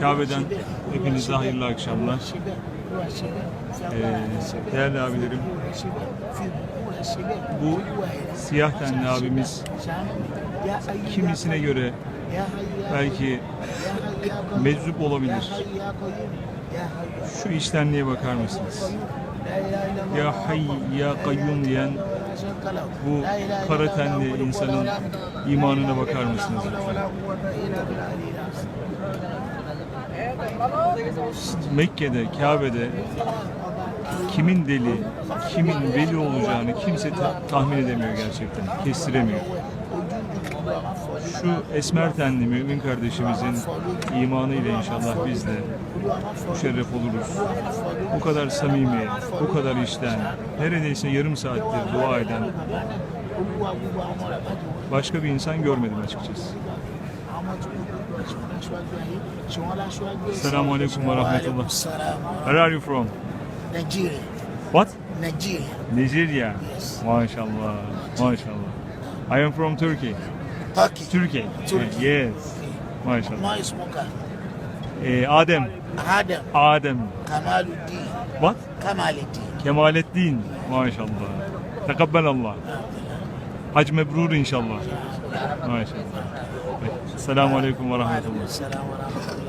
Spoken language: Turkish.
Kabe'den hepinize hayırlı akşamlar. Ee, değerli abilerim, bu siyah tenli abimiz kimisine göre belki meczup olabilir. Şu iştenliğe bakar mısınız? Ya hay ya kayyum diyen bu kara tenli insanın imanına bakar mısınız? Mekke'de, Kabe'de kimin deli, kimin veli olacağını kimse ta- tahmin edemiyor gerçekten. Kestiremiyor. Şu esmer tenli mümin kardeşimizin imanı ile inşallah biz de müşerref oluruz. Bu kadar samimi, bu kadar işten, neredeyse yarım saattir dua eden başka bir insan görmedim açıkçası. Selamun Aleyküm ve Rahmetullah. Where are you from? Nigeria. What? Nigeria. Nigeria. Maşallah. Maşallah. I am from Turkey. Turkey. Turkey. Turkey. Yes. Maşallah. My smoker. Ee, Adem. Adam Adem. Kamaluddin. What? Kamaluddin. Kemalettin. Maşallah. Tekabbelallah. Hac mebrur inşallah. Maşallah. Selamun Aleyküm ve Rahmetullah. Wa rahmatullah.